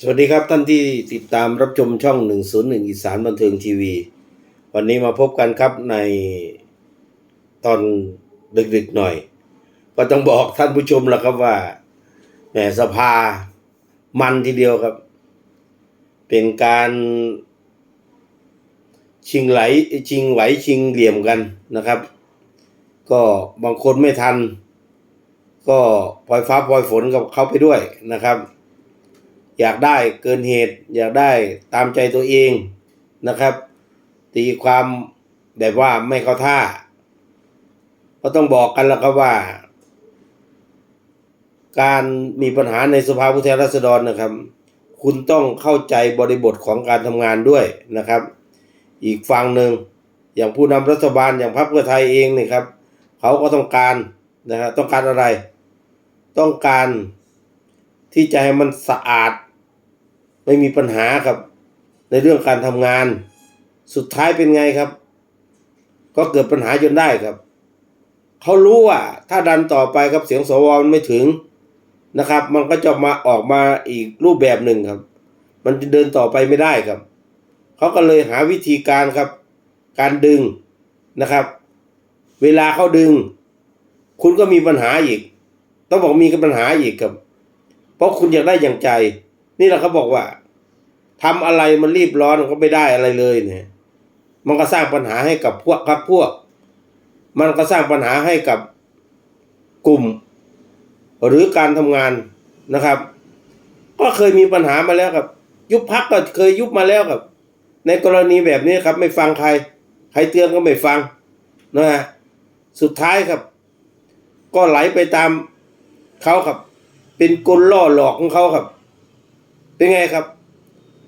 สวัสดีครับท่านที่ติดตามรับชมช่อง 101 อีสานบันเทิงทีวี วันนี้มาพบกันครับในตอนดึกๆหน่อย ก็ต้องบอกท่านผู้ชมแล้วครับว่าแหมสภามันทีเดียวครับ เป็นการชิงไหลชิงไหวชิงเหลี่ยมกันนะครับ ก็บางคนไม่ทัน ก็ปล่อยฟ้าปล่อยฝนกับเขาไปด้วยนะครับ อยากได้เกินเหตุ อยากได้ตามใจตัวเองนะครับ ตีความแบบว่าไม่เข้าท่า ก็ต้องบอกกันแล้วครับว่า การมีปัญหาในสภาผู้แทนราษฎรนะครับ คุณต้องเข้าใจบริบทของการทำงานด้วยนะครับ อีกฝั่งหนึ่งอย่างผู้นำรัฐบาลอย่างพรรคเพื่อไทยเองนี่ครับ เขาก็ต้องการนะฮะต้องการอะไร ต้องการที่จะให้มันสะอาด ไม่มีปัญหาครับ ในเรื่องการทำงาน สุดท้ายเป็นไงครับ ก็เกิดปัญหาจนได้ครับ เขารู้ว่า ถ้าดันต่อไปครับเสียงสวมันไม่ถึงนะครับ มันก็จะมาออกมาอีกรูปแบบหนึ่งครับ มันจะเดินต่อไปไม่ได้ครับ เขาก็เลยหาวิธีการครับ การดึงนะครับ เวลาเขาดึง คุณก็มีปัญหาอีก ต้องบอกมีปัญหาอีกครับ เพราะคุณอยากได้อย่างใจ นี่แหละเขาบอกว่าทำอะไรมันรีบร้อนมันก็ไม่ได้อะไรเลยเนี่ย มันก็สร้างปัญหาให้กับพวกพักพวก มันก็สร้างปัญหาให้กับกลุ่ม หรือการทำงานนะครับ ก็เคยมีปัญหามาแล้วครับ ยุบพักก็เคยยุบมาแล้วครับ ในกรณีแบบนี้ครับ ไม่ฟังใคร ใครเตือนก็ไม่ฟังนะฮะสุดท้ายครับ ก็ไหลไปตามเขาครับ เป็นกลล่อหลอกของเขาครับ เป็นไงครับ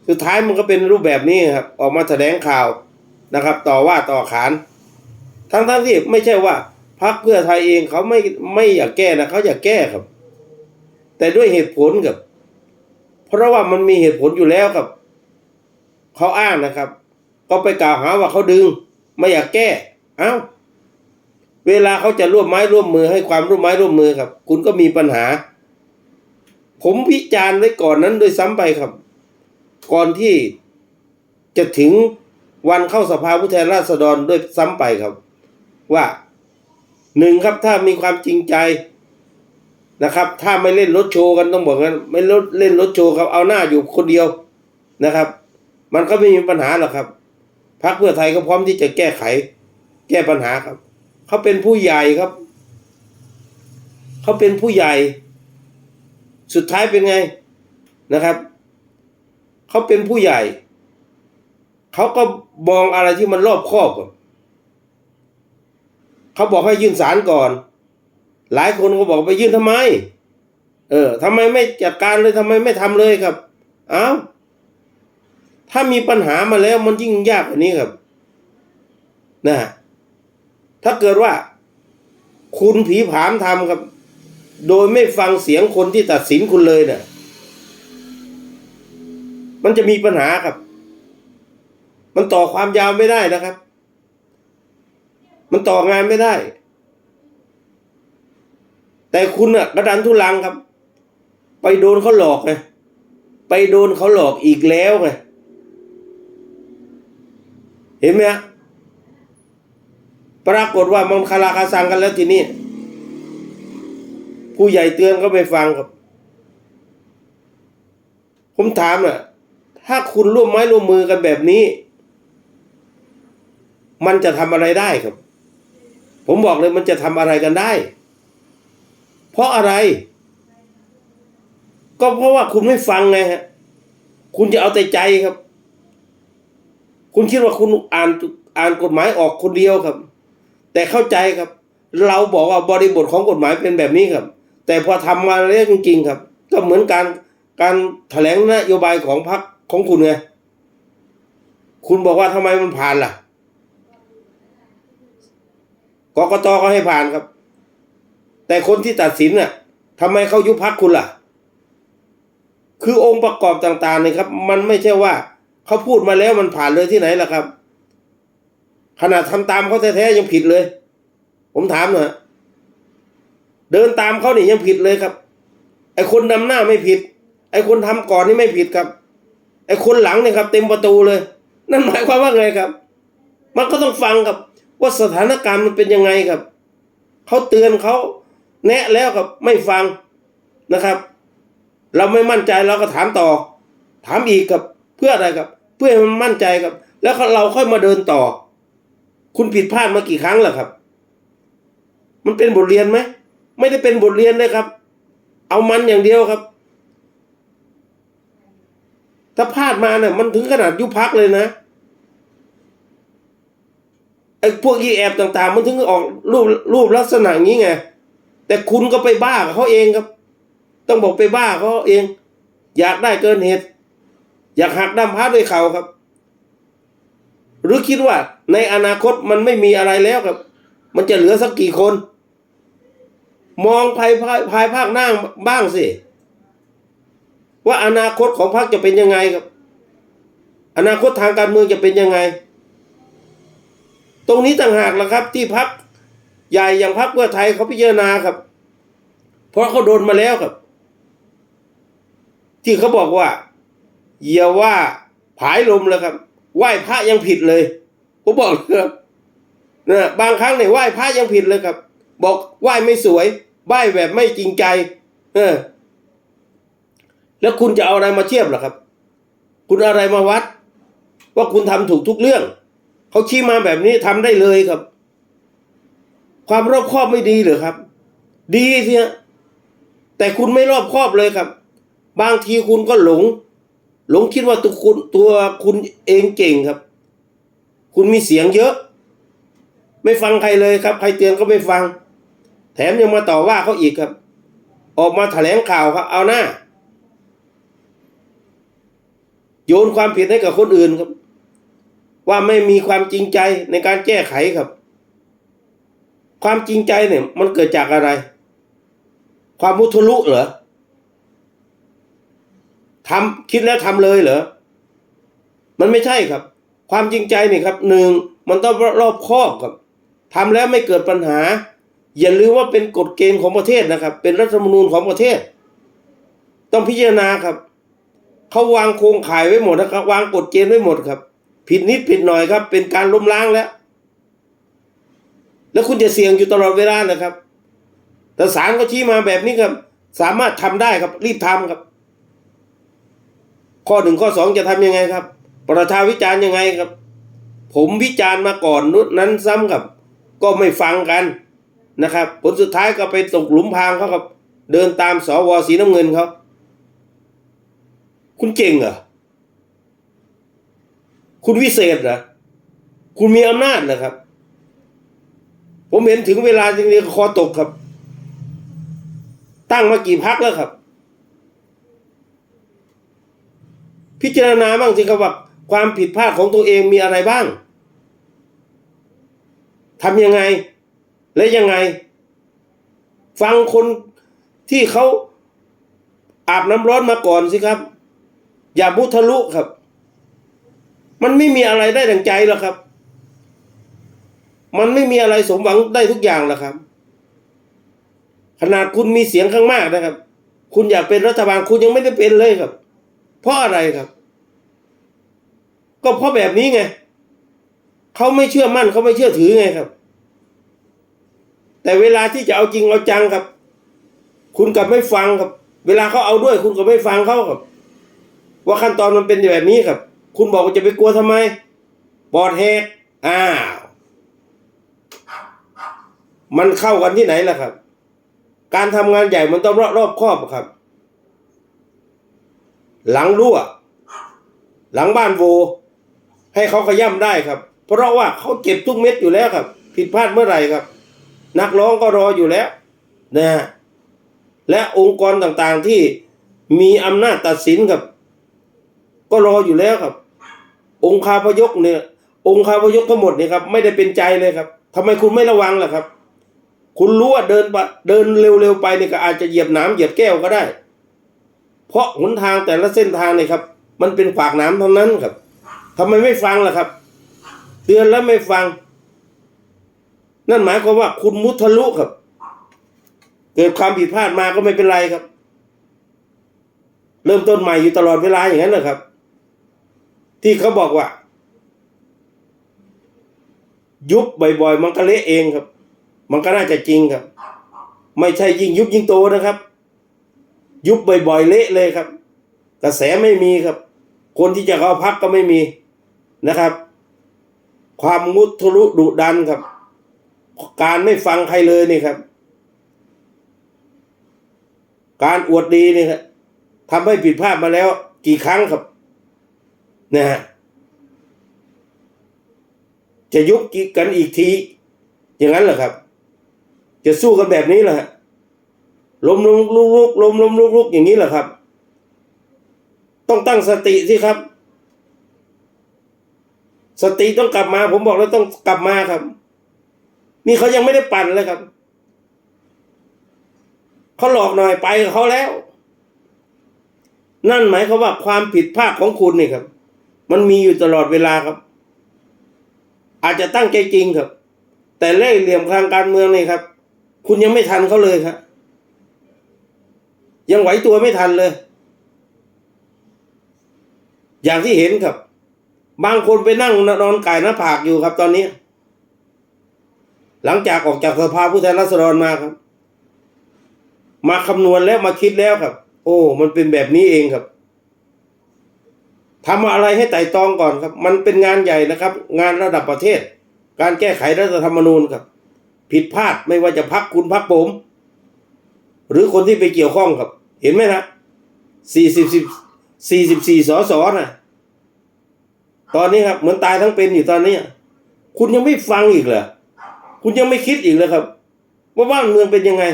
สุดท้ายมันก็เป็นรูปแบบนี้ครับ ออกมาแถลงข่าวนะครับ ต่อว่าต่อขาน ทั้งทั้งที่ไม่ใช่ว่าพรรคเพื่อไทยเองเขาไม่ไม่อยากแก้นะเขาอยากแก้ครับ แต่ด้วยเหตุผลครับ เพราะว่ามันมีเหตุผลอยู่แล้วครับเขาอ้างนะครับ ก็ไปกล่าวหาว่าเขาดึง ไม่อยากแก้ เอ้า เวลาเขาจะร่วมไม้ร่วมมือให้ความร่วมไม้ร่วมมือครับ คุณก็มีปัญหา ผมวิจารณ์ไว้ก่อนนั้นโดยซ้ำไปครับ ก่อนที่จะถึงวันเข้าสภาผู้แทนราษฎรด้วยซ้ำไปครับ ว่าหนึ่งครับถ้ามีความจริงใจนะครับ ถ้าไม่เล่นรถโชว์กันต้องบอกงั้นไม่ลดเล่นรถโชว์ครับเอาหน้าอยู่คนเดียวนะครับ มันก็ไม่มีปัญหาหรอกครับพรรคเพื่อไทยก็พร้อมที่จะแก้ไข แก้ปัญหาครับ เขาเป็นผู้ใหญ่ครับ เขาเป็นผู้ใหญ่ สุดท้ายเป็นไงนะครับ เขาเป็นผู้ใหญ่ เขาก็มองอะไรที่มันรอบครอบก่อนเขาบอกให้ยื่นสารก่อน หลายคนก็บอกไปยื่นทำไม เออทำไมไม่จัดการเลยทำไมไม่ทำเลยครับ เอ้า ถ้ามีปัญหามาแล้วมันยิ่งยากกว่านี้ครับ นะ ถ้าเกิดว่า คุณผีผามทำครับ โดยไม่ฟังเสียงคนที่ตัดสินคุณเลยเนะี่ยมันจะมีปัญหาครับ มันต่อความยาวไม่ได้นะครับ มันต่องานไม่ได้ แต่คุณอะกระดันทุลังครับ ไปโดนเขาหลอกไงไปโดนเขาหลอกอีกแล้วไงเห็นไหมฮะปรากฏว่ามันคาราคาซังกันแล้วทีนี้ ผู้ใหญ่เตือนก็ไม่ฟังครับ ผมถามน่ะ ถ้าคุณร่วมไม้ร่วมมือกันแบบนี้ มันจะทำอะไรได้ครับ ผมบอกเลยมันจะทำอะไรกันได้ เพราะอะไร ก็เพราะว่าคุณไม่ฟังไงฮะ คุณจะเอาแต่ใจครับ คุณคิดว่าคุณอ่านอ่านกฎหมายออกคนเดียวครับ แต่เข้าใจครับเราบอกว่าบริบทของกฎหมายเป็นแบบนี้ครับ แต่พอทำมาแล้วจริงๆครับ ก็เหมือนการการแถลงนโยบายของพรรคของคุณไงคุณบอกว่าทำไมมันผ่านล่ะกกตก็ให้ผ่านครับ แต่คนที่ตัดสินน่ะทำไมเขายุบพักคุณล่ะ คือองค์ประกอบต่างๆเนี่ยครับ มันไม่ใช่ว่าเขาพูดมาแล้วมันผ่านเลยที่ไหนล่ะครับ ขนาดทำตามเขาแท้ๆยังผิดเลย ผมถามหน่อย เดินตามเขานี่ยังผิดเลยครับ ไอ้คนนำหน้าไม่ผิด ไอ้คนทำก่อนนี่ไม่ผิดครับ ไอ้คนหลังเนี่ยครับ เต็มประตูเลย นั่นหมายความว่าไงครับ มันก็ต้องฟังครับ ว่าสถานการณ์มันเป็นยังไงครับเขาเตือนเขาแนะแล้วครับไม่ฟังนะครับ เราไม่มั่นใจเราก็ถามต่อ ถามอีกครับเพื่ออะไรครับ เพื่อให้มันมั่นใจครับ แล้วเราค่อยมาเดินต่อ คุณผิดพลาดมากี่ครั้งแล้วครับ มันเป็นบทเรียนไหม ไม่ได้เป็นบทเรียนเลยครับ เอามันอย่างเดียวครับ ถ้าพลาดมาเนี่ยมันถึงขนาดยุบพักเลยนะไอ้พวกยีแอบต่าง ๆ มันถึงออกรูปรูปลักษณะอย่างนี้ไงแต่คุณก็ไปบ้าเขาเองครับ ต้องบอกไปบ้าเขาเอง อยากได้เกินเหตุ อยากหักดั้มพระด้วยเขาครับ หรือคิดว่าในอนาคตมันไม่มีอะไรแล้วครับ มันจะเหลือสักกี่คน มองภายภายภายภาคหน้าบ้างสิ ว่าอนาคตของพรรคจะเป็นยังไงครับ อนาคตทางการเมืองจะเป็นยังไง ตรงนี้ต่างหากล่ะครับ ที่พรรคใหญ่อย่างพรรคเพื่อไทยเขาพิจารณาครับ เพราะเขาโดนมาแล้วครับ ที่เขาบอกว่าอย่าว่าผายลมแล้วครับ ไหว้พระยังผิดเลยผมบอกเลยครับนะบางครั้งเนี่ยไหว้พระยังผิดเลยครับ บอกไหว้ไม่สวย ไหว้แบบไม่จริงใจ เออ แล้วคุณจะเอาอะไรมาเทียบล่ะครับ คุณอะไรมาวัด ว่าคุณทำถูกทุกเรื่อง เขาชี้มาแบบนี้ทำได้เลยครับ ความรอบคอบไม่ดีเหรือครับ ดีสิฮะแต่คุณไม่รอบคอบเลยครับ บางทีคุณก็หลง หลงคิดว่าตัวคุณตัวคุณเองเก่งครับ คุณมีเสียงเยอะ ไม่ฟังใครเลยครับ ใครเตือนก็ไม่ฟัง ถมยังมาต่อว่าเขาอีกครับ ออกมาแถลงข่าวครับ เอาหน้า โยนความผิดให้กับคนอื่นครับ ว่าไม่มีความจริงใจในการแก้ไขครับ ความจริงใจเนี่ยมันเกิดจากอะไร ความมุทุลุเหรอทำคิดแล้วทำเลยเหรอ มันไม่ใช่ครับ ความจริงใจนี่ครับหนึ่งมันต้องรอบคอบครับทำแล้วไม่เกิดปัญหา อย่าลืมว่าเป็นกฎเกณฑ์ของประเทศนะครับ เป็นรัฐธรรมนูญของประเทศ ต้องพิจารณาครับเขาวางโครงข่ายไว้หมดนะครับ วางกฎเกณฑ์ไว้หมดครับ ผิดนิดผิดหน่อยครับ เป็นการล้มล้างแล้ว แล้วคุณจะเสี่ยงอยู่ตลอดเวลานะครับ แต่ศาลก็ชี้มาแบบนี้ครับ สามารถทำได้ครับ รีบทำครับ ข้อหนึ่งข้อสองจะทำยังไงครับ ประชาวิจารณ์ยังไงครับ ผมวิจารณ์มาก่อนนุนั้นซ้ำครับ ก็ไม่ฟังกัน นะครับ ผลสุดท้ายก็ไปตกหลุมพรางเขาครับ เดินตามสวสีน้ำเงินเขาคุณเก่งเหรอคุณวิเศษเหรอคุณมีอำนาจเหรอครับ ผมเห็นถึงเวลาจริงๆคอตกครับ ตั้งมากี่พักแล้วครับ พิจารณาบ้างสิครับว่าความผิดพลาดของตัวเองมีอะไรบ้างทำยังไง และยังไง ฟังคนที่เขาอาบน้ำร้อนมาก่อนสิครับ อย่าบุทะลุครับ มันไม่มีอะไรได้ดังใจหรอกครับ มันไม่มีอะไรสมหวังได้ทุกอย่างหรอกครับ ขนาดคุณมีเสียงข้างมากนะครับ คุณอยากเป็นรัฐบาลคุณยังไม่ได้เป็นเลยครับ เพราะอะไรครับ ก็เพราะแบบนี้ไงเขาไม่เชื่อมั่นเขาไม่เชื่อถือไงครับ แต่เวลาที่จะเอาจริงเอาจังครับ คุณกลับไม่ฟังครับ เวลาเขาเอาด้วย คุณก็ไม่ฟังเขาครับ ว่าขั้นตอนมันเป็นแบบนี้ครับ คุณบอกว่าจะไปกลัวทำไมปอดแหกอ้าวมันเข้ากันที่ไหนล่ะครับ การทำงานใหญ่มันต้องรอบรอบครอบครับ หลังรั่ว หลังบ้านโว ให้เขาขย่ำได้ครับ เพราะว่าเขาเก็บทุกเม็ดอยู่แล้วครับ ผิดพลาดเมื่อไหร่ครับ นักร้องก็รออยู่แล้วนะฮะและองค์กรต่างๆที่มีอำนาจตัดสินครับ ก็รออยู่แล้วครับ องค์คาพยกเนี่ย องค์คาพยกทั้งหมดเนี่ยครับ ไม่ได้เป็นใจเลยครับทำไมคุณไม่ระวังล่ะครับ คุณรู้ว่าเดินไปเดินเร็วๆไปเนี่ยก็อาจจะเหยียบน้ำเหยียบแก้วก็ได้ เพราะหนทางแต่ละเส้นทางเนี่ยครับ มันเป็นฝากน้ำทั้งนั้นครับทำไมไม่ฟังล่ะครับ เตือนแล้วไม่ฟัง นั่นหมายความว่าคุณมุทะลุครับ เกิดความผิดพลาดมาก็ไม่เป็นไรครับ เริ่มต้นใหม่อยู่ตลอดเวลาอย่างนั้นนะครับ ที่เขาบอกว่า ยุบบ่อยๆมันก็เละเองครับ มันก็น่าจะจริงครับ ไม่ใช่ยิ่งยุบยิ่งโตนะครับ ยุบบ่อยๆเละเลยครับ กระแสไม่มีครับ คนที่จะเข้าพักก็ไม่มีนะครับ ความมุทะลุดุดันครับ การไม่ฟังใครเลยนี่ครับ การอวดดีนี่ครับทำให้ผิดพลาดมาแล้ว กี่ครั้งครับนะฮะจะยุบกี่กันอีกที อย่างนั้นเหรอครับ จะสู้กันแบบนี้เหรอฮะล้มลุกลุกลุกล้มล้มลุกลุกอย่างนี้เหรอครับ ต้องตั้งสติสิครับ สติต้องกลับมา ผมบอกแล้วต้องกลับมาครับ นี่เขายังไม่ได้ปั่นเลยครับ เขาหลอกหน่อยไปกับเขาแล้ว นั่นหมายความว่าความผิดพลาดของคุณนี่ครับ มันมีอยู่ตลอดเวลาครับ อาจจะตั้งใจจริงครับ แต่เล่ห์เหลี่ยมทางการเมืองนี่ครับ คุณยังไม่ทันเขาเลยครับ ยังไหวตัวไม่ทันเลย อย่างที่เห็นครับ บางคนไปนั่งนอนไก่หน้าผากอยู่ครับตอนนี้ หลังจากออกจากสภาผู้แทนราษฎรมาครับ มาคำนวณแล้วมาคิดแล้วครับ โอ้ มันเป็นแบบนี้เองครับทำอะไรให้ไต่ตองก่อนครับ มันเป็นงานใหญ่นะครับ งานระดับประเทศ การแก้ไขรัฐธรรมนูญครับ ผิดพลาดไม่ว่าจะพักคุณพักผม หรือคนที่ไปเกี่ยวข้องครับ เห็นไหมนะสี่สิบสิบสี่สิบสี่สอสอนะตอนนี้ครับ เหมือนตายทั้งเป็นอยู่ตอนนี้ คุณยังไม่ฟังอีกเหรอ คุณยังไม่คิดอีกเลยครับ ว่าบ้านเมืองเป็นยังไง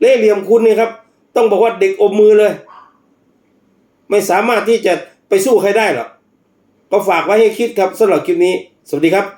เล่เหลี่ยมคุณนี่ครับ ต้องบอกว่าเด็กอมมือเลย ไม่สามารถที่จะไปสู้ใครได้หรอกก็ฝากไว้ให้คิดครับสำหรับคลิปนี้ สวัสดีครับ